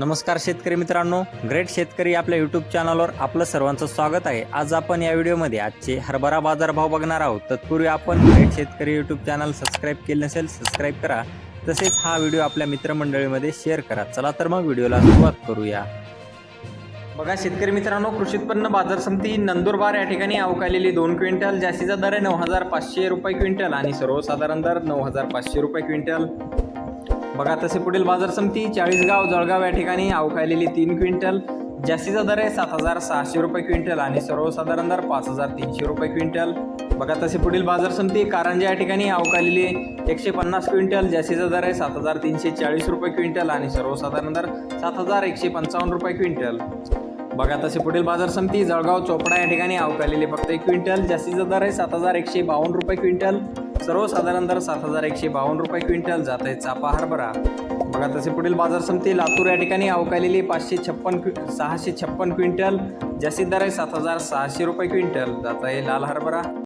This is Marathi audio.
नमस्कार शेतकरी मित्रांनो ग्रेट शेतकरी आपल्या यूट्यूब चॅनलवर आपलं सर्वांचं स्वागत आहे. आज आपण या व्हिडिओमध्ये आजचे हरभरा बाजारभाव बघणार आहोत. तत्पूर्वी आपण ग्रेट शेतकरी यूट्यूब चॅनल सबस्क्राईब केले नसेल सबस्क्राईब करा. तसेच हा व्हिडिओ आपल्या मित्रमंडळीमध्ये शेअर करा. चला तर मग व्हिडिओला सुरुवात करूया. बघा शेतकरी मित्रांनो कृषी उत्पन्न बाजार समिती नंदुरबार या ठिकाणी अवकालेली दोन क्विंटल जास्तीचा दर आहे नऊ हजार पाचशे रुपये क्विंटल आणि सर्वसाधारण दर नऊ हजार पाचशे रुपये क्विंटल. बघा तसे पुढील बाजार समिती चाळीसगाव जळगाव या ठिकाणी अवकाळलेली तीन क्विंटल. जास्तीचा दर आहे सात हजार सहाशे रुपये क्विंटल आणि सर्वसाधारण दर पाच हजार तीनशे रुपये क्विंटल. बघा तसे पुढील बाजार समिती कारंजा या ठिकाणी अवकाळलेली एकशे पन्नास क्विंटल जास्तीचा दर आहे सात हजार तीनशे चाळीस रुपये क्विंटल आणि सर्वसाधारण दर सात हजार एकशे पंचावन्न रुपये क्विंटल. बघा तसे पुढील बाजार समिती जळगाव चोपडा या ठिकाणी अवकालेले फक्त एक क्विंटल जास्तीचा दर आहे सात हजार एकशे बावन्न रुपये क्विंटल. सर्वसाधारण दर सात हजार एकशे बावन्न रुपये क्विंटल जात आहे. चापा हरभरा. बघा तसे पुढील बाजार समिती लातूर या ठिकाणी अवकालेली पाचशे छप्पन क्वि सहाशे छप्पन क्विंटल. जास्तीत दर आहे सात हजार सहाशे रुपये क्विंटल. जात आहे लाल हरभरा.